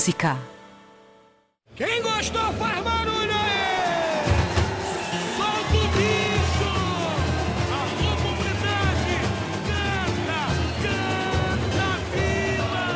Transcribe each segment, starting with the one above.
música. Quem gostou faz barulho aí! Solta o bicho! Alô, comunidade! Canta, canta, vila!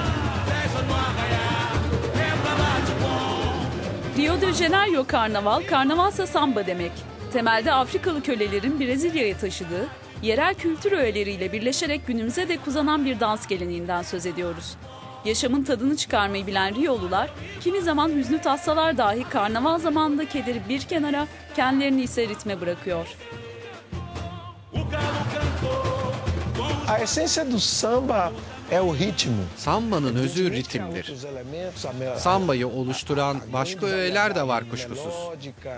Deixa no arraiar, é pra lá de bom! Rio de Janeiro karnaval, karnavalsa samba demek. Temelde Afrikalı kölelerin Brezilya'ya taşıdığı, yerel kültür öğeleriyle birleşerek günümüze dek uzanan bir dans geleneğinden söz ediyoruz. Yaşamın tadını çıkarmayı bilen Riyolular, kimi zaman hüznü tassalar dahi karnaval zamanında kederi bir kenara, kendilerini ise ritme bırakıyor. A essência do samba é o ritmo. Sambanın özü ritimdir. Sambayı oluşturan başka öğeler de var kuşkusuz.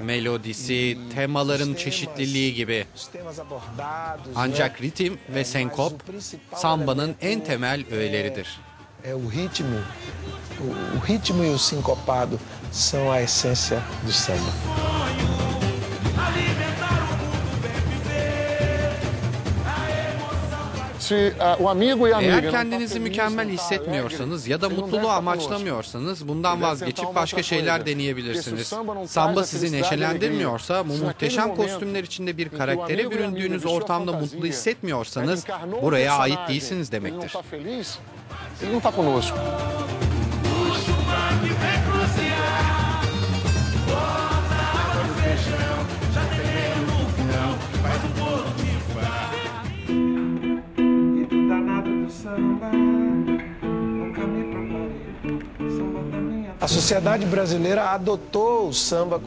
Melodisi, temaların çeşitliliği gibi. Ancak ritim ve senkop sambanın en temel öğeleridir. É o ritmo. O, o ritmo e o sincopado são a essência do samba. Se ah, o amigo e Eğer kendinizi mükemmel hissetmiyorsanız ya da mutluluğu amaçlamıyorsanız bundan vazgeçip başka şeyler deneyebilirsiniz. Porque se o samba sizi e neşelendirmiyorsa, bu muhteşem kostümler içinde bir karaktere e büründüğünüz ortamda mutlu hissetmiyorsanız buraya ait değilsiniz não demektir. Ele não está conosco.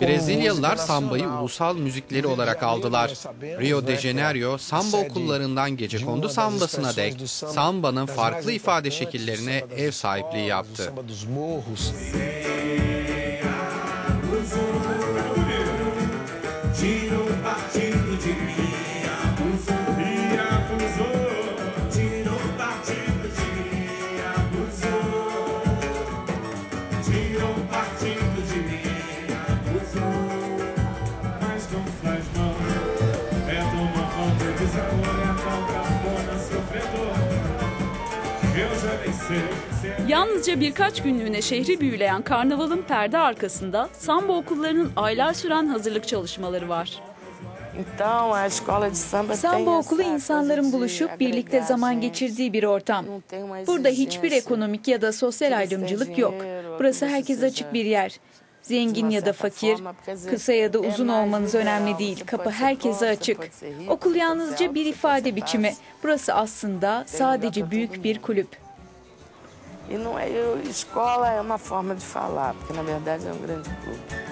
Brezilyalılar música sambayı ulusal müzikleri olarak aldılar. Rio de Janeiro samba okullarından gecekondu sambasına dek sambanın farklı ifade şekillerine ev sahipliği yaptı. Yalnızca birkaç günlüğüne şehri büyüleyen karnavalın perde arkasında samba okullarının aylar süren hazırlık çalışmaları var. Samba okulu insanların buluşup birlikte zaman geçirdiği bir ortam. Burada hiçbir ekonomik ya da sosyal ayrımcılık yok. Burası herkes açık bir yer. Zengin ya da fakir, kısa ya da uzun olmanız önemli değil. Kapı herkese açık. Okul yalnızca bir ifade biçimi. Burası aslında sadece büyük bir kulüp. E não é, escola é uma forma de falar, porque na verdade é um grande clube.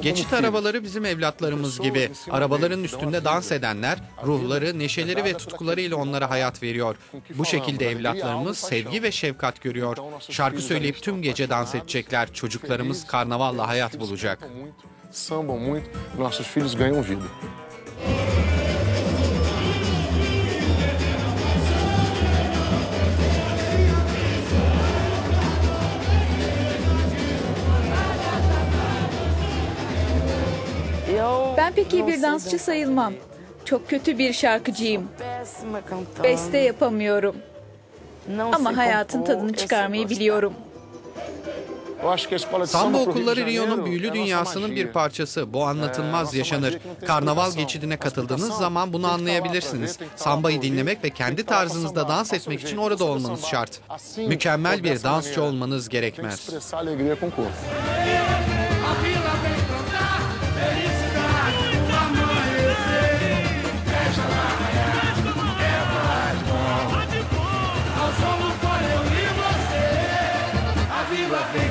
Geçit arabaları bizim evlatlarımız gibi. Arabaların üstünde dans edenler ruhları, neşeleri ve tutkularıyla onlara hayat veriyor. Bu şekilde evlatlarımız sevgi ve şefkat görüyor. Şarkı söyleyip tüm gece dans edecekler. Çocuklarımız karnavalla hayat bulacak. Sambam muito, nossos filhos ganham vida. Ben pek iyi bir dansçı sayılmam. Çok kötü bir şarkıcıyım. Beste yapamıyorum. Ama hayatın tadını çıkarmayı biliyorum. Samba okulları Rio'nun büyülü dünyasının bir parçası. Bu anlatılmaz yaşanır. Karnaval geçidine katıldığınız zaman bunu anlayabilirsiniz. Sambayı dinlemek ve kendi tarzınızda dans etmek için orada olmanız şart. Mükemmel bir dansçı olmanız gerekmez. love me.